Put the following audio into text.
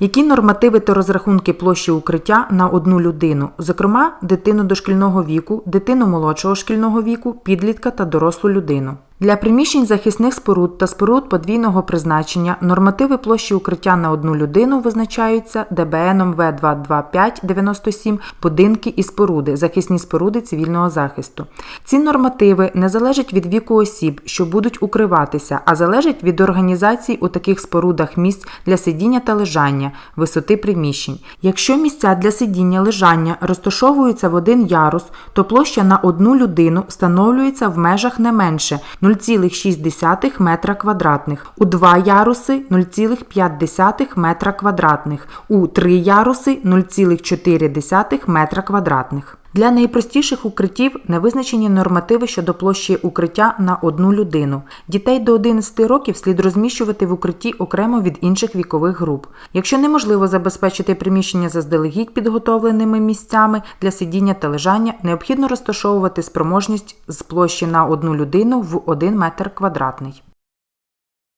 Які нормативи та розрахунки площі укриття на одну людину, зокрема дитину дошкільного віку, дитину молодшого шкільного віку, підлітка та дорослу людину? Для приміщень захисних споруд та споруд подвійного призначення нормативи площі укриття на одну людину визначаються ДБНом В22597 будинки і споруди, захисні споруди цивільного захисту. Ці нормативи не залежать від віку осіб, що будуть укриватися, а залежать від організації у таких спорудах місць для сидіння та лежання, висоти приміщень. Якщо місця для сидіння лежання розташовуються в один ярус, то площа на одну людину встановлюється в межах не менше 0,6 метра квадратних, у два яруси 0,5 метра квадратних, у три яруси 0,4 метра квадратних. Для найпростіших укриттів не визначені нормативи щодо площі укриття на одну людину. Дітей до 11 років слід розміщувати в укритті окремо від інших вікових груп. Якщо неможливо забезпечити приміщення заздалегідь підготовленими місцями для сидіння та лежання, необхідно розташовувати спроможність з площі на одну людину в 1 метр квадратний.